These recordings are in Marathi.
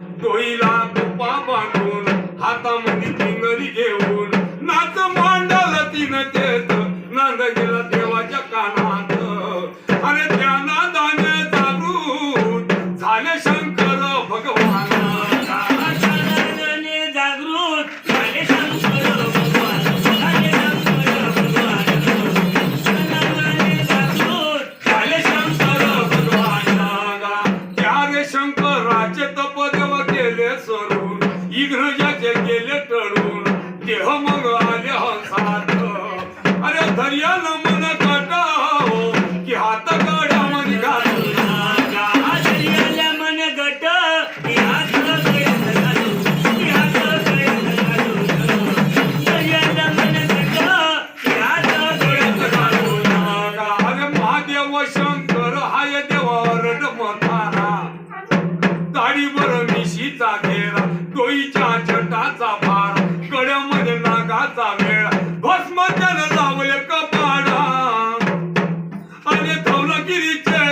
डोईला तुपा बांधून हातामध्ये चिंगरी घेऊन. नाच मांडल तिनं तेच नांद गेला देवाच्या कानात. अरे त्या दाने चालू झाले शंकर भगवान डोईचा घेर डोईच्या छटाचा भार गड्यामध्ये नागाचा मेळ. भस्म त्यानं लावले कपाडा आणि धवलगिरीचे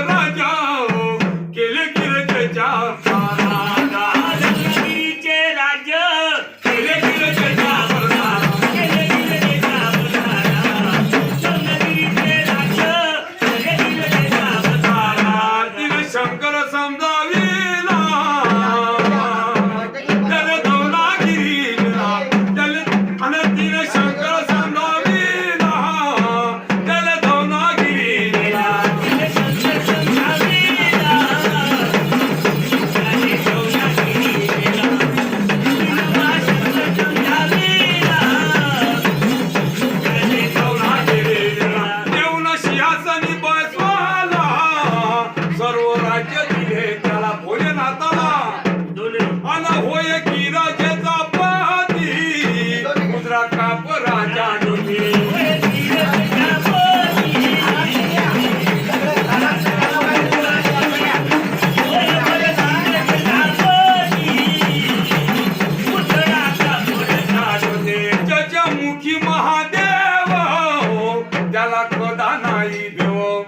महादेव हो त्याला कदा नाही देव.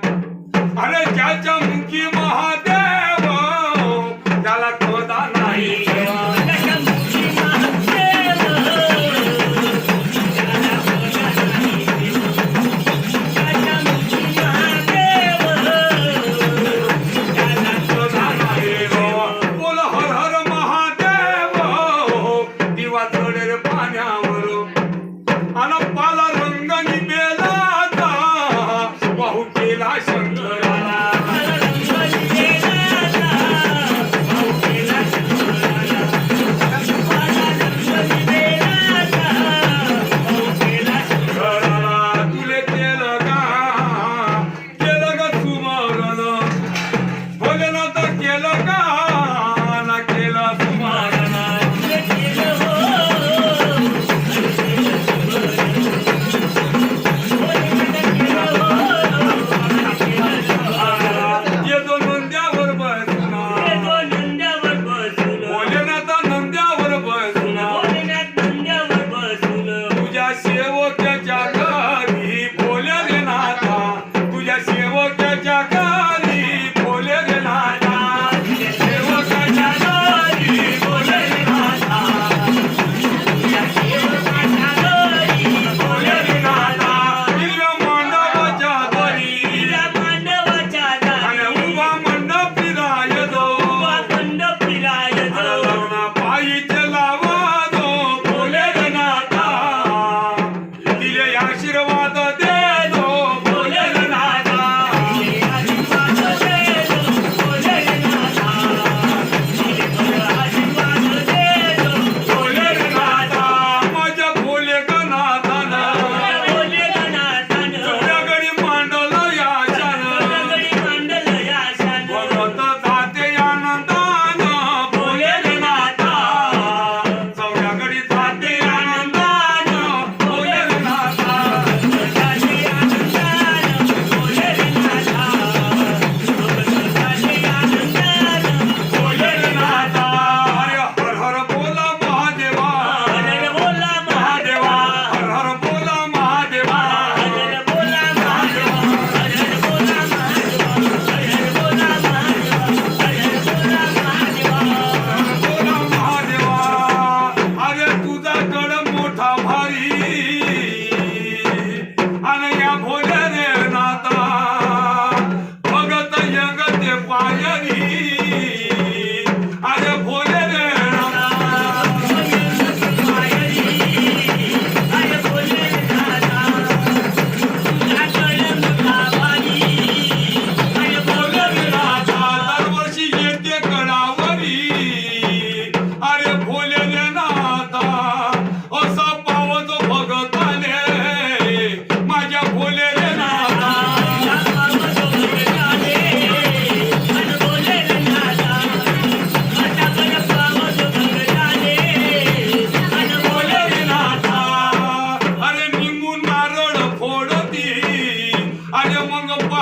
अरे ज्याच्या मुखी महादेव हो त्याला कदा नाही देव. हो, पाण्यावर. మన పాల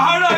hold on.